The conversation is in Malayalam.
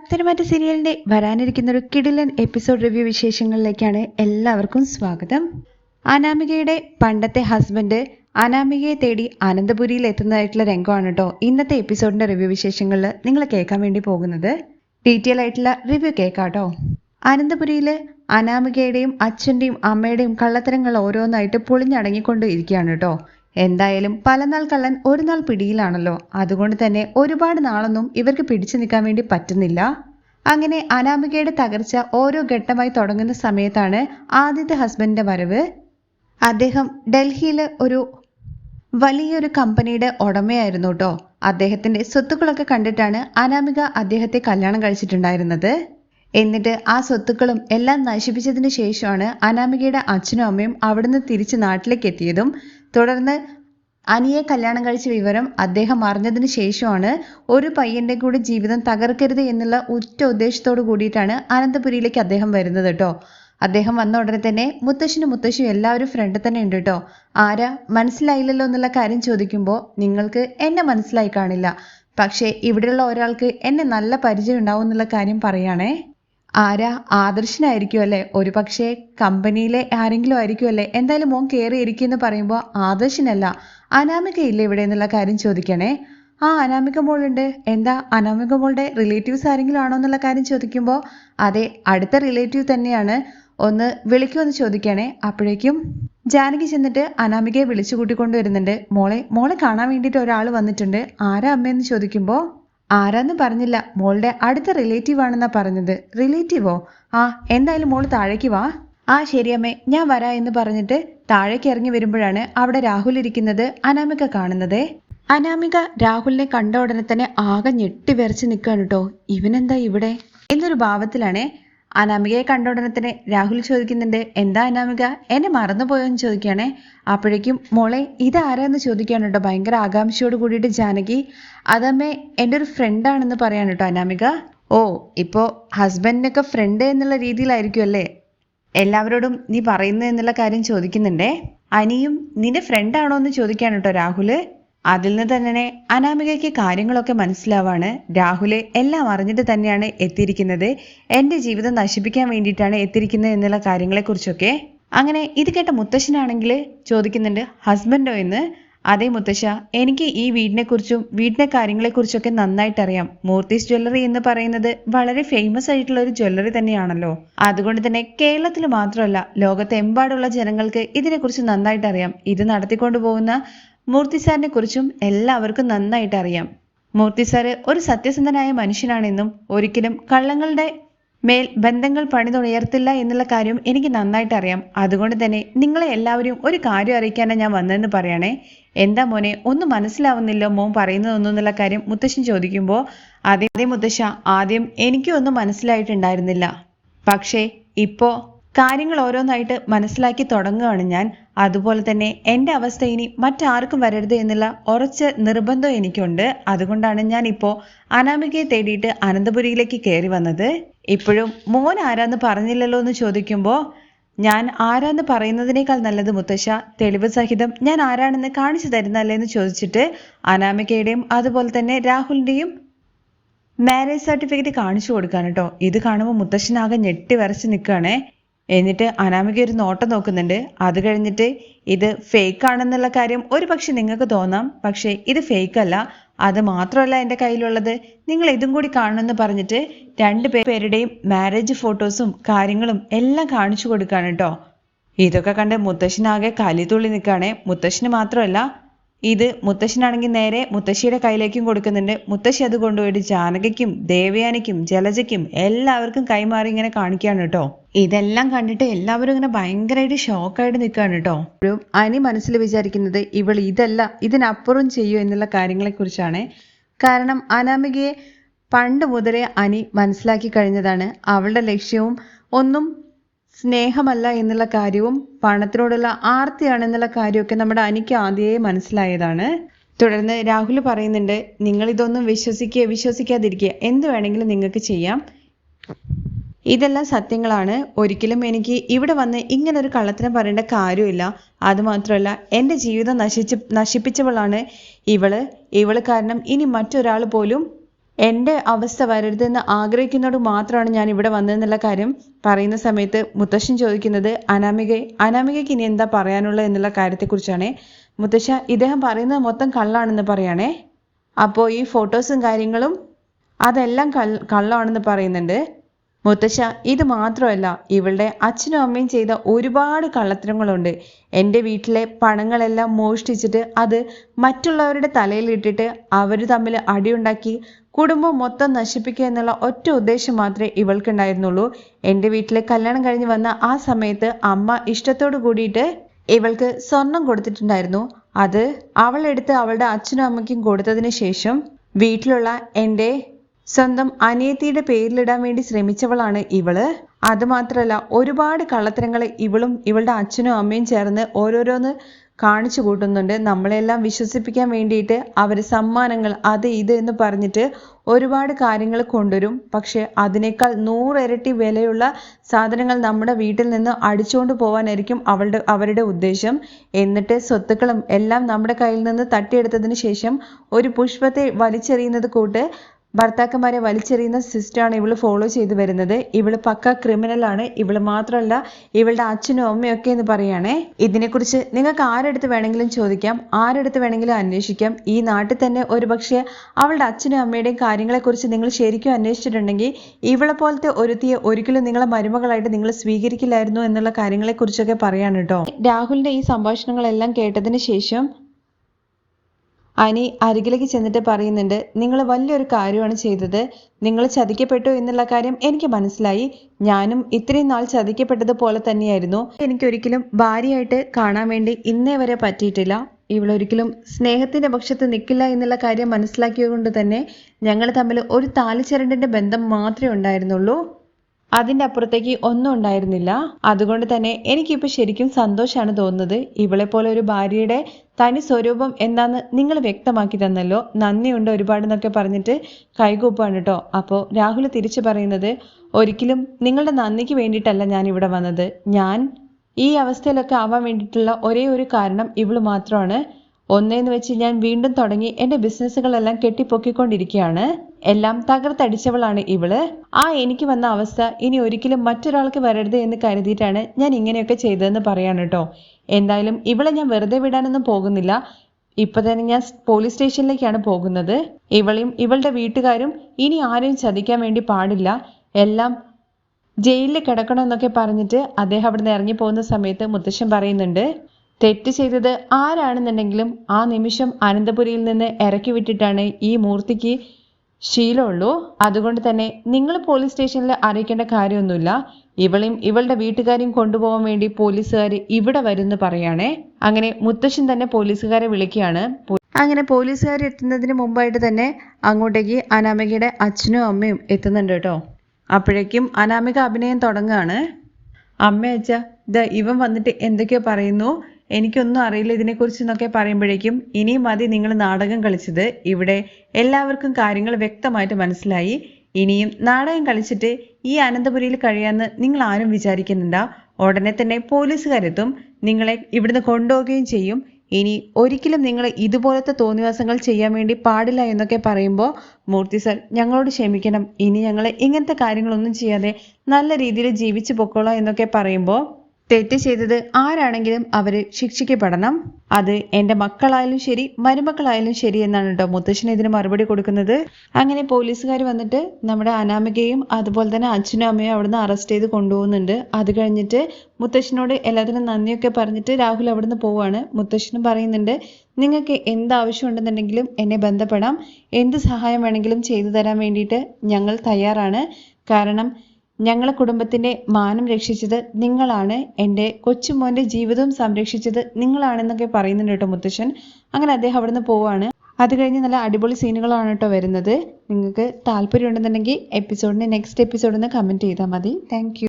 പത്തനംതിട്ട സീരിയലിന്റെ വരാനിരിക്കുന്ന ഒരു കിടിലൻ എപ്പിസോഡ് റിവ്യൂ വിശേഷങ്ങളിലേക്കാണ് എല്ലാവർക്കും സ്വാഗതം. അനാമികയുടെ പണ്ടത്തെ ഹസ്ബൻഡ് അനാമികയെ തേടി അനന്തപുരിയിൽ എത്തുന്നതായിട്ടുള്ള രംഗമാണ് കേട്ടോ ഇന്നത്തെ എപ്പിസോഡിന്റെ റിവ്യൂ വിശേഷങ്ങളിൽ നിങ്ങൾ കേൾക്കാൻ വേണ്ടി പോകുന്നത്. ഡീറ്റെയിൽ ആയിട്ടുള്ള റിവ്യൂ കേൾക്കാം കേട്ടോ അനന്തപുരിയിൽ അനാമികയുടെയും അച്ഛന്റെയും അമ്മയുടെയും കള്ളത്തരങ്ങൾ ഓരോന്നായിട്ട് പൊളിഞ്ഞടങ്ങിക്കൊണ്ട് ഇരിക്കുകയാണ് കേട്ടോ എന്തായാലും പല പലനാൾ കള്ളൻ ഒരു നാൾ പിടിയിലാണല്ലോ. അതുകൊണ്ട് തന്നെ ഒരുപാട് നാളൊന്നും ഇവർക്ക് പിടിച്ചു നിൽക്കാൻ വേണ്ടി പറ്റുന്നില്ല. അങ്ങനെ അനാമികയുടെ തകർച്ച ഓരോ ഘട്ടമായി തുടങ്ങുന്ന സമയത്താണ് ആദ്യത്തെ ഹസ്ബൻഡിന്റെ വരവ്. അദ്ദേഹം ഡൽഹിയിൽ ഒരു വലിയൊരു കമ്പനിയുടെ ഉടമയായിരുന്നു കേട്ടോ അദ്ദേഹത്തിന്റെ സ്വത്തുക്കളൊക്കെ കണ്ടിട്ടാണ് അനാമിക അദ്ദേഹത്തെ കല്യാണം കഴിച്ചിട്ടുണ്ടായിരുന്നത്. എന്നിട്ട് ആ സ്വത്തുക്കളും എല്ലാം നശിപ്പിച്ചതിന് ശേഷമാണ് അനാമികയുടെ അച്ഛനും അമ്മയും അവിടുന്ന് തിരിച്ച് നാട്ടിലേക്ക് എത്തിയതും തുടർന്ന് അനിയെ കല്യാണം കഴിച്ച വിവരം അദ്ദേഹം അറിഞ്ഞതിന് ശേഷമാണ് ഒരു പയ്യന്റെ കൂടി ജീവിതം തകർക്കരുത് എന്നുള്ള ഉറ്റ ഉദ്ദേശത്തോടു കൂടിയിട്ടാണ് അനന്തപുരിയിലേക്ക് അദ്ദേഹം വരുന്നത് കേട്ടോ അദ്ദേഹം വന്ന ഉടനെ തന്നെ മുത്തശ്ശനും മുത്തശ്ശിയും എല്ലാവരും ഫ്രണ്ട് തന്നെ ഉണ്ട് കേട്ടോ ആരാ? മനസ്സിലായില്ലല്ലോ എന്നുള്ള കാര്യം ചോദിക്കുമ്പോൾ നിങ്ങൾക്ക് എന്നെ മനസ്സിലായി കാണില്ല. പക്ഷേ ഇവിടെയുള്ള ഒരാൾക്ക് എന്നെ നല്ല പരിചയം ഉണ്ടാവും എന്നുള്ള കാര്യം പറയാണേ. ആരാ? ആദർശനായിരിക്കും അല്ലേ? ഒരു പക്ഷേ കമ്പനിയിലെ ആരെങ്കിലും ആയിരിക്കും അല്ലേ? എന്തായാലും മോൻ കയറി ഇരിക്കുമെന്ന് പറയുമ്പോൾ ആദർശനല്ല അനാമിക ഇവിടെ എന്നുള്ള കാര്യം ചോദിക്കണേ. ആ അനാമിക മോളുണ്ട്. എന്താ? അനാമിക മോളുടെ റിലേറ്റീവ്സ് ആരെങ്കിലും ആണോ എന്നുള്ള കാര്യം ചോദിക്കുമ്പോൾ അതെ അടുത്ത റിലേറ്റീവ് തന്നെയാണ്. ഒന്ന് വിളിക്കുമെന്ന് ചോദിക്കണേ. അപ്പോഴേക്കും ജാനകി ചെന്നിട്ട് അനാമികയെ വിളിച്ചു കൂട്ടിക്കൊണ്ടുവരുന്നുണ്ട് മോളെ മോളെ കാണാൻ വേണ്ടിയിട്ട് ഒരാൾ വന്നിട്ടുണ്ട്. ആരാ അമ്മയെന്ന് ചോദിക്കുമ്പോൾ ആരാന്ന് പറഞ്ഞില്ല. മോളുടെ അടുത്ത റിലേറ്റീവ് ആണെന്നാ പറഞ്ഞത്. റിലേറ്റീവോ ആ എന്തായാലും മോൾ താഴേക്ക് വാ. ആ ശരിയമ്മേ ഞാൻ വരാ എന്ന് പറഞ്ഞിട്ട് താഴേക്ക് ഇറങ്ങി വരുമ്പോഴാണ് അവിടെ രാഹുൽ ഇരിക്കുന്നത് അനാമിക കാണുന്നത്. അനാമിക രാഹുലിനെ കണ്ട ഉടനെ തന്നെ ആകെ ഞെട്ടി വിറച്ച് നിൽക്കുകയാണ് കേട്ടോ ഇവനെന്താ ഇവിടെ? എന്നൊരു ഭാവത്തിലാണ് അനാമികയെ കണ്ട ഉടനെ രാഹുൽ ചോദിക്കുന്നുണ്ട് എന്താ അനാമിക? എന്നെ മറന്നുപോയോ എന്ന് ചോദിക്കുകയാണേ. അപ്പോഴേക്കും മോളെ ഇതാരാന്ന് ചോദിക്കുകയാണ് കേട്ടോ. ഭയങ്കര ആകാംക്ഷയോട് കൂടിയിട്ട് ജാനകി അതമ്മേ എന്റെ ഒരു ഫ്രണ്ടാണെന്ന് പറയാണ് കേട്ടോ അനാമിക. ഓ ഇപ്പോൾ ഹസ്ബൻഡിനൊക്കെ ഫ്രണ്ട് എന്നുള്ള രീതിയിലായിരിക്കും അല്ലേ? എല്ലാവരോടും നീ പറയുന്നു എന്നുള്ള കാര്യം ചോദിക്കുന്നുണ്ടേ? അനിയും നിന്റെ ഫ്രണ്ടാണോ എന്ന് ചോദിക്കാണ് കേട്ടോ രാഹുൽ. അതിൽ നിന്ന് തന്നെ അനാമികയ്ക്ക് കാര്യങ്ങളൊക്കെ മനസ്സിലാവാണ്. രാഹുലെ എല്ലാം അറിഞ്ഞിട്ട് തന്നെയാണ് എത്തിയിരിക്കുന്നത്. എന്റെ ജീവിതം നശിപ്പിക്കാൻ വേണ്ടിയിട്ടാണ് എത്തിയിരിക്കുന്നത് എന്നുള്ള കാര്യങ്ങളെക്കുറിച്ചൊക്കെ. അങ്ങനെ ഇത് കേട്ട മുത്തശ്ശനാണെങ്കിൽ ചോദിക്കുന്നുണ്ട് ഹസ്ബൻഡോ എന്ന്? അതേ മുത്തശ്ശ എനിക്ക് ഈ വീടിനെക്കുറിച്ചും വീടിന്റെ കാര്യങ്ങളെക്കുറിച്ചൊക്കെ നന്നായിട്ട് അറിയാം മൂർത്തീസ് ജ്വല്ലറി എന്ന് പറയുന്നത് വളരെ ഫേമസ് ആയിട്ടുള്ള ഒരു ജ്വല്ലറി തന്നെയാണല്ലോ. അതുകൊണ്ട് തന്നെ കേരളത്തിൽ മാത്രമല്ല ലോകത്തെമ്പാടുള്ള ജനങ്ങൾക്ക് ഇതിനെക്കുറിച്ച് നന്നായിട്ട് അറിയാം ഇത് നടത്തിക്കൊണ്ടു പോകുന്ന മൂർത്തി സാറിനെ കുറിച്ചും എല്ലാവർക്കും നന്നായിട്ട് അറിയാം മൂർത്തി സാറ് ഒരു സത്യസന്ധനായ മനുഷ്യനാണെന്നും ഒരിക്കലും കള്ളങ്ങളുടെ മേൽ ബന്ധങ്ങൾ പണിതുയർത്തില്ല എന്നുള്ള കാര്യം എനിക്ക് നന്നായിട്ട് അറിയാം അതുകൊണ്ട് തന്നെ നിങ്ങളെ എല്ലാവരും ഒരു കാര്യം അറിയിക്കാനാണ് ഞാൻ വന്നതെന്ന് പറയണേ. എന്താ മോനെ ഒന്നും മനസ്സിലാവുന്നില്ല മോൻ പറയുന്നതൊന്നും എന്നുള്ള കാര്യം മുത്തശ്ശൻ ചോദിക്കുമ്പോൾ അതേ അതേ മുത്തശ്ശ ആദ്യം എനിക്കും ഒന്നും മനസ്സിലായിട്ടുണ്ടായിരുന്നില്ല. പക്ഷേ ഇപ്പോ കാര്യങ്ങൾ ഓരോന്നായിട്ട് മനസ്സിലാക്കി തുടങ്ങുകയാണ് ഞാൻ. അതുപോലെ തന്നെ എന്റെ അവസ്ഥ ഇനി മറ്റാർക്കും വരരുത് എന്നുള്ള ഉറച്ച നിർബന്ധം എനിക്കുണ്ട്. അതുകൊണ്ടാണ് ഞാൻ ഇപ്പോൾ അനാമികയെ തേടിയിട്ട് അനന്തപുരിയിലേക്ക് കയറി വന്നത്. ഇപ്പോഴും മോൻ ആരാന്ന് പറഞ്ഞില്ലല്ലോ എന്ന് ചോദിക്കുമ്പോൾ ഞാൻ ആരാന്ന് പറയുന്നതിനേക്കാൾ നല്ലത് മുത്തശ്ശ തെളിവ് സഹിതം ഞാൻ ആരാണെന്ന് കാണിച്ചു തരുന്നല്ലേ എന്ന് ചോദിച്ചിട്ട് അനാമികയുടെയും അതുപോലെ തന്നെ രാഹുലിന്റെയും മാരേജ് സർട്ടിഫിക്കറ്റ് കാണിച്ചു കൊടുക്കാൻ കേട്ടോ ഇത് കാണുമ്പോൾ മുത്തശ്ശനാകെ ഞെട്ടി വരച്ച് നിൽക്കുകയാണേ എന്നിട്ട് അനാമിക ഒരു നോട്ടം നോക്കുന്നുണ്ട്. അത് കഴിഞ്ഞിട്ട് ഇത് ഫേക്ക് ആണെന്നുള്ള കാര്യം ഒരു പക്ഷെ നിങ്ങൾക്ക് തോന്നാം. പക്ഷേ ഇത് ഫേക്ക് അല്ല. അത് മാത്രമല്ല എന്റെ കയ്യിലുള്ളത്. നിങ്ങൾ ഇതും കൂടി കാണണമെന്ന് പറഞ്ഞിട്ട് രണ്ട് പേരുടെയും മാരേജ് ഫോട്ടോസും കാര്യങ്ങളും എല്ലാം കാണിച്ചു കൊടുക്കുകയാണ് കേട്ടോ. ഇതൊക്കെ കണ്ട് മുത്തശ്ശനാകെ കലിതുള്ളി നിൽക്കുകയാണേ. മുത്തശ്ശന് മാത്രമല്ല ഇത് മുത്തശ്ശനാണെങ്കിൽ നേരെ മുത്തശ്ശിയുടെ കയ്യിലേക്കും കൊടുക്കുന്നുണ്ട്. മുത്തശ്ശി അത് കൊണ്ടുപോയിട്ട് ജാനകയ്ക്കും ദേവയാനിക്കും ജലജയ്ക്കും എല്ലാവർക്കും കൈമാറി ഇങ്ങനെ കാണിക്കുകയാണ് കേട്ടോ. ഇതെല്ലാം കണ്ടിട്ട് എല്ലാവരും ഇങ്ങനെ ഭയങ്കരമായിട്ട് ഷോക്കായിട്ട് നിൽക്കുകയാണ് കേട്ടോ. ഒരു അനി മനസ്സിൽ വിചാരിക്കുന്നത് ഇവൾ ഇതല്ല ഇതിനപ്പുറം ചെയ്യൂ എന്നുള്ള കാര്യങ്ങളെക്കുറിച്ചാണ്. കാരണം അനാമികയെ പണ്ട് മുതലേ അനി മനസ്സിലാക്കി കഴിഞ്ഞതാണ്. അവളുടെ ലക്ഷ്യവും ഒന്നും സ്നേഹമല്ല എന്നുള്ള കാര്യവും പണത്തിനോടുള്ള ആർത്തിയാണെന്നുള്ള കാര്യമൊക്കെ നമ്മുടെ അനിക്ക് ആദ്യമേ മനസ്സിലായതാണ്. തുടർന്ന് രാഹുൽ പറയുന്നുണ്ട് നിങ്ങൾ ഇതൊന്നും വിശ്വസിക്കുക വിശ്വസിക്കാതിരിക്കുക എന്ത് വേണമെങ്കിലും നിങ്ങൾക്ക് ചെയ്യാം. ഇതെല്ലാം സത്യങ്ങളാണ്. ഒരിക്കലും എനിക്ക് ഇവിടെ വന്ന് ഇങ്ങനെ ഒരു കള്ളത്തിനെ പറയേണ്ട കാര്യമില്ല. അതുമാത്രമല്ല എന്റെ ജീവിതം നശിച്ച് നശിപ്പിച്ചവളാണ് ഇവൾ. ഇവൾ കാരണം ഇനി മറ്റൊരാൾ പോലും എന്റെ അവസ്ഥ വരരുതെന്ന് ആഗ്രഹിക്കുന്നതോട് മാത്രമാണ് ഞാൻ ഇവിടെ വന്നതെന്നുള്ള കാര്യം പറയുന്ന സമയത്ത് മുത്തശ്ശൻ ചോദിക്കുന്നത് അനാമിക അനാമികയ്ക്ക് ഇനി എന്താ പറയാനുള്ളത് എന്നുള്ള കാര്യത്തെക്കുറിച്ചാണ്? മുത്തശ്ശ ഇദ്ദേഹം പറയുന്നത് മൊത്തം കള്ളാണെന്ന് പറയാണേ. അപ്പോൾ ഈ ഫോട്ടോസും കാര്യങ്ങളും അതെല്ലാം കള്ളാണെന്ന് പറയുന്നുണ്ട്. മുത്തശ്ശ ഇത് മാത്രമല്ല ഇവളുടെ അച്ഛനും അമ്മയും ചെയ്ത ഒരുപാട് കള്ളത്തരങ്ങളുണ്ട്. എന്റെ വീട്ടിലെ പണങ്ങളെല്ലാം മോഷ്ടിച്ചിട്ട് അത് മറ്റുള്ളവരുടെ തലയിൽ ഇട്ടിട്ട് അവർ തമ്മിൽ അടിയുണ്ടാക്കി കുടുംബം മൊത്തം നശിപ്പിക്കുക എന്നുള്ള ഒറ്റ ഉദ്ദേശം മാത്രമേ ഇവൾക്കുണ്ടായിരുന്നുള്ളൂ. എന്റെ വീട്ടിലെ കല്യാണം കഴിഞ്ഞ് വന്ന ആ സമയത്ത് അമ്മ ഇഷ്ടത്തോടു കൂടിയിട്ട് ഇവൾക്ക് സ്വർണം കൊടുത്തിട്ടുണ്ടായിരുന്നു. അത് അവളെടുത്ത് അവളുടെ അച്ഛനും അമ്മയ്ക്കും കൊടുത്തതിന് ശേഷം വീട്ടിലുള്ള എന്റെ സ്വന്തം അനിയത്തിയുടെ പേരിലിടാൻ വേണ്ടി ശ്രമിച്ചവളാണ് ഇവൾ. അതുമാത്രമല്ല ഒരുപാട് കള്ളത്തരങ്ങൾ ഇവളും ഇവളുടെ അച്ഛനും അമ്മയും ചേർന്ന് ഓരോരോന്ന് കാണിച്ചു കൂട്ടുന്നുണ്ട്. നമ്മളെല്ലാം വിശ്വസിപ്പിക്കാൻ വേണ്ടിയിട്ട് അവർ സമ്മാനങ്ങൾ അത് ഇത് എന്ന് പറഞ്ഞിട്ട് ഒരുപാട് കാര്യങ്ങൾ കൊണ്ടുവരും. പക്ഷെ അതിനേക്കാൾ നൂറിരട്ടി വിലയുള്ള സാധനങ്ങൾ നമ്മുടെ വീട്ടിൽ നിന്ന് അടിച്ചുകൊണ്ട് പോകാനായിരിക്കും അവളുടെ അവരുടെ ഉദ്ദേശം. എന്നിട്ട് സ്വത്തുക്കളും എല്ലാം നമ്മുടെ കയ്യിൽ നിന്ന് തട്ടിയെടുത്തതിന് ശേഷം ഒരു പുഷ്പത്തെ വലിച്ചെറിയുന്നത് കൂട്ട് ഭർത്താക്കന്മാരെ വലിച്ചെറിയുന്ന സിസ്റ്റാണ് ഇവൾ ഫോളോ ചെയ്തു വരുന്നത്. ഇവൾ പക്ക ക്രിമിനൽ ആണ്. ഇവൾ മാത്രമല്ല ഇവളുടെ അച്ഛനും അമ്മയും ഒക്കെ എന്ന് പറയുകയാണേ. ഇതിനെക്കുറിച്ച് നിങ്ങൾക്ക് ആരെടുത്ത് വേണമെങ്കിലും ചോദിക്കാം. ആരെടുത്ത് വേണമെങ്കിലും അന്വേഷിക്കാം. ഈ നാട്ടിൽ തന്നെ ഒരുപക്ഷെ അവളുടെ അച്ഛനും അമ്മയുടെയും കാര്യങ്ങളെക്കുറിച്ച് നിങ്ങൾ ശരിക്കും അന്വേഷിച്ചിട്ടുണ്ടെങ്കിൽ ഇവളെ പോലത്തെ ഒരുത്തിയെ ഒരിക്കലും നിങ്ങളെ മരുമകളായിട്ട് നിങ്ങൾ സ്വീകരിക്കില്ലായിരുന്നു എന്നുള്ള കാര്യങ്ങളെക്കുറിച്ചൊക്കെ പറയാണ് കേട്ടോ. രാഹുലിന്റെ ഈ സംഭാഷണങ്ങളെല്ലാം കേട്ടതിന് ശേഷം അനി അരികിലേക്ക് ചെന്നിട്ട് പറയുന്നുണ്ട് നിങ്ങൾ വലിയൊരു കാര്യമാണ് ചെയ്തത്. നിങ്ങൾ ചതിക്കപ്പെട്ടു എന്നുള്ള കാര്യം എനിക്ക് മനസ്സിലായി. ഞാനും ഇത്രയും നാൾ ചതിക്കപ്പെട്ടതുപോലെ തന്നെയായിരുന്നു. എനിക്കൊരിക്കലും ഭാര്യയായിട്ട് കാണാൻ വേണ്ടി ഇന്നേ വരെ പറ്റിയിട്ടില്ല. ഇവളൊരിക്കലും സ്നേഹത്തിന്റെ പക്ഷത്ത് നിൽക്കില്ല എന്നുള്ള കാര്യം മനസ്സിലാക്കിയതുകൊണ്ട് തന്നെ ഞങ്ങൾ തമ്മിൽ ഒരു താലിച്ചരണ്ടിന്റെ ബന്ധം മാത്രമേ ഉണ്ടായിരുന്നുള്ളൂ. അതിന്റെ അപ്പുറത്തേക്ക് ഒന്നും ഉണ്ടായിരുന്നില്ല. അതുകൊണ്ട് തന്നെ എനിക്കിപ്പോൾ ശരിക്കും സന്തോഷമാണ് തോന്നുന്നത്. ഇവളെ പോലെ ഒരു ഭാര്യയുടെ തനി സ്വരൂപം എന്താന്ന് നിങ്ങൾ വ്യക്തമാക്കി തന്നല്ലോ. നന്ദിയുണ്ട് ഒരുപാട് എന്നൊക്കെ പറഞ്ഞിട്ട് കൈകൂപ്പാണ് കേട്ടോ. അപ്പോൾ രാഹുൽ തിരിച്ചു പറയുന്നത് ഒരിക്കലും നിങ്ങളുടെ നന്ദിക്ക് വേണ്ടിയിട്ടല്ല ഞാൻ ഇവിടെ വന്നത്. ഞാൻ ഈ അവസ്ഥയിലൊക്കെ ആവാൻ വേണ്ടിയിട്ടുള്ള ഒരേ ഒരു കാരണം ഇവൾ മാത്രമാണ്. ഒന്നേന്ന് വെച്ച് ഞാൻ വീണ്ടും തുടങ്ങി എന്റെ ബിസിനസ്സുകളെല്ലാം കെട്ടിപ്പൊക്കിക്കൊണ്ടിരിക്കുകയാണ്. എല്ലാം തകർത്തടിച്ചവളാണ് ഇവൾ. ആ എനിക്ക് വന്ന അവസ്ഥ ഇനി ഒരിക്കലും മറ്റൊരാൾക്ക് വരരുത് എന്ന് കരുതിയിട്ടാണ് ഞാൻ ഇങ്ങനെയൊക്കെ ചെയ്തതെന്ന് പറയാണ് കേട്ടോ എന്തായാലും ഇവളെ ഞാൻ വെറുതെ വിടാനൊന്നും പോകുന്നില്ല. ഇപ്പൊ തന്നെ ഞാൻ പോലീസ് സ്റ്റേഷനിലേക്കാണ് പോകുന്നത്. ഇവളെയും ഇവളുടെ വീട്ടുകാരും ഇനി ആരെയും ചതിക്കാൻ വേണ്ടി പാടില്ല. എല്ലാം ജയിലിൽ കിടക്കണമെന്നൊക്കെ പറഞ്ഞിട്ട് അദ്ദേഹം അവിടെ നിന്ന് ഇറങ്ങി പോകുന്ന സമയത്ത് മുത്തശ്ശൻ പറയുന്നുണ്ട് തെറ്റ് ചെയ്തത് ആരാണെന്നുണ്ടെങ്കിലും ആ നിമിഷം അനന്തപുരിയിൽ നിന്ന് ഇറക്കി വിട്ടിട്ടാണ് ഈ മൂർത്തിക്ക് ശീലമുള്ളൂ. അതുകൊണ്ട് തന്നെ നിങ്ങൾ പോലീസ് സ്റ്റേഷനിൽ അറിയിക്കേണ്ട കാര്യമൊന്നുമില്ല. ഇവളെയും ഇവളുടെ വീട്ടുകാരെയും കൊണ്ടുപോകാൻ വേണ്ടി പോലീസുകാർ ഇവിടെ വരുന്നു പറയാണേ. അങ്ങനെ മുത്തശ്ശൻ തന്നെ പോലീസുകാരെ വിളിക്കുകയാണ്. അങ്ങനെ പോലീസുകാർ എത്തുന്നതിന് മുമ്പായിട്ട് തന്നെ അങ്ങോട്ടേക്ക് അനാമികയുടെ അച്ഛനും അമ്മയും എത്തുന്നുണ്ട് കേട്ടോ. അപ്പോഴേക്കും അനാമിക അഭിനയം തുടങ്ങുകയാണ്. അമ്മ അച്ഛ ഇതാ ഇവൻ വന്നിട്ട് എന്തൊക്കെയോ പറയുന്നു. എനിക്കൊന്നും അറിയില്ല ഇതിനെക്കുറിച്ച് എന്നൊക്കെ പറയുമ്പോഴേക്കും ഇനിയും മതി നിങ്ങൾ നാടകം കളിച്ചത്. ഇവിടെ എല്ലാവർക്കും കാര്യങ്ങൾ വ്യക്തമായിട്ട് മനസ്സിലായി. ഇനിയും നാടകം കളിച്ചിട്ട് ഈ അനന്തപുരിയിൽ കഴിയാമെന്ന് നിങ്ങൾ ആരും വിചാരിക്കുന്നില്ല ഉടനെ തന്നെ പോലീസുകാരെത്തും. നിങ്ങളെ ഇവിടുന്ന് കൊണ്ടുപോവുകയും ചെയ്യും. ഇനി ഒരിക്കലും നിങ്ങൾ ഇതുപോലത്തെ തോന്നിവാസങ്ങൾ ചെയ്യാൻ വേണ്ടി പാടില്ല എന്നൊക്കെ പറയുമ്പോൾ മൂർത്തി സർ ഞങ്ങളോട് ക്ഷമിക്കണം. ഇനി ഞങ്ങൾ ഇങ്ങനത്തെ കാര്യങ്ങളൊന്നും ചെയ്യാതെ നല്ല രീതിയിൽ ജീവിച്ചു പൊക്കോളാം എന്നൊക്കെ പറയുമ്പോൾ തെറ്റ് ചെയ്തത് ആരാണെങ്കിലും അവർ ശിക്ഷിക്കപ്പെടണം. അത് എന്റെ മക്കളായാലും ശരി മരുമക്കളായാലും ശരി എന്നാണ് കേട്ടോ മുത്തശ്ശൻ ഇതിന് മറുപടി കൊടുക്കുന്നത്. അങ്ങനെ പോലീസുകാർ വന്നിട്ട് നമ്മുടെ അനാമികയും അതുപോലെ തന്നെ അച്ഛനും അമ്മയും അവിടുന്ന് അറസ്റ്റ് ചെയ്ത് കൊണ്ടുപോകുന്നുണ്ട്. അത് കഴിഞ്ഞിട്ട് മുത്തശ്ശനോട് എല്ലാത്തിനും നന്ദിയൊക്കെ പറഞ്ഞിട്ട് രാഹുൽ അവിടുന്ന് പോവാണ്. മുത്തശ്ശനും പറയുന്നുണ്ട് നിങ്ങൾക്ക് എന്ത് ആവശ്യമുണ്ടെന്നുണ്ടെങ്കിലും എന്നെ ബന്ധപ്പെടാം. എന്ത് സഹായം വേണമെങ്കിലും ചെയ്തു തരാൻ വേണ്ടിയിട്ട് ഞങ്ങൾ തയ്യാറാണ്. കാരണം ഞങ്ങളെ കുടുംബത്തിന്റെ മാനം രക്ഷിച്ചത് നിങ്ങളാണ്. എന്റെ കൊച്ചുമോന്റെ ജീവിതവും സംരക്ഷിച്ചത് നിങ്ങളാണെന്നൊക്കെ പറയുന്നുണ്ട് കേട്ടോ മുത്തശ്ശൻ. അങ്ങനെ അദ്ദേഹം അവിടുന്ന് പോവാണ്. അത് കഴിഞ്ഞ് നല്ല അടിപൊളി സീനുകളാണ് കേട്ടോ വരുന്നത്. നിങ്ങൾക്ക് താല്പര്യം ഉണ്ടെന്നുണ്ടെങ്കിൽ എപ്പിസോഡിന് നെക്സ്റ്റ് എപ്പിസോഡിന് കമന്റ് ചെയ്താൽ മതി. താങ്ക്